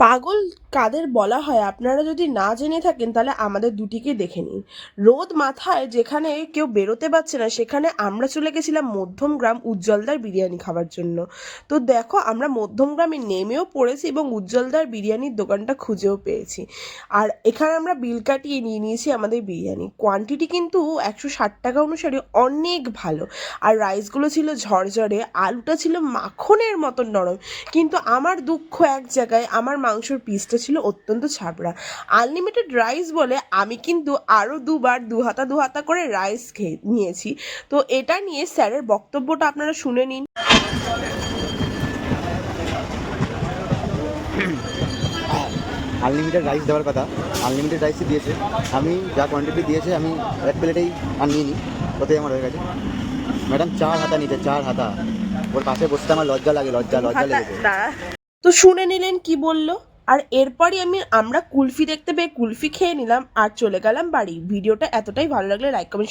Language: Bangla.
পাগল কাদের বলা হয় আপনারা যদি না জেনে থাকেন, তাহলে আমাদের দুটিকে দেখে নিন। রোদ মাথায় যেখানে কেউ বেরোতে পারছে না, সেখানে আমরা চলে গেছিলাম মধ্যমগ্রাম উজ্জ্বলদার বিরিয়ানি খাওয়ার জন্য। তো দেখো, আমরা মধ্যমগ্রামে নেমেও পড়েছি এবং উজ্জ্বলদার বিরিয়ানির দোকানটা খুঁজেও পেয়েছি। আর এখানে আমরা বিল কাটিয়ে নিয়ে নিয়েছি আমাদের বিরিয়ানি। কোয়ান্টিটি কিন্তু একশো ষাট টাকা অনুসারে অনেক ভালো। আর রাইসগুলো ছিল ঝরঝরে, আলুটা ছিল মাখনের মতন নরম। কিন্তু আমার দুঃখ এক জায়গায়, আমার মাংসর পিসটা ছিল অত্যন্ত ছাবড়া। আনলিমিটেড রাইস বলে আমি কিন্তু আরও দুবার দু হাতা দু হাতা করে রাইস খেয়ে নিয়েছি। তো এটা নিয়ে স্যারের বক্তব্যটা আপনারা শুনে নিন। আনলিমিটেড রাইস দেওয়ার কথা। আনলিমিটেড রাইসই দিয়েছে। আমি যা কোয়ান্টিটি দিয়েছে আমি এক প্লেটেই আর নিয়ে নিই। ওতেই আমার হয়ে গেছে। ম্যাডাম চার হাতা নিতে চার হাতা। ওর পাশে বসতে আমার লজ্জা লাগে লজ্জা লজ্জা লেগেছে। তো শুনে নিলেন কি বলল? আর এরপরই আমি, আমরা কুলফি দেখতে পেয়ে কুলফি খেয়ে নিলাম আর চলে গেলাম বাড়ি। ভিডিওটা এতটাই ভালো লাগলে লাইক কমেন্ট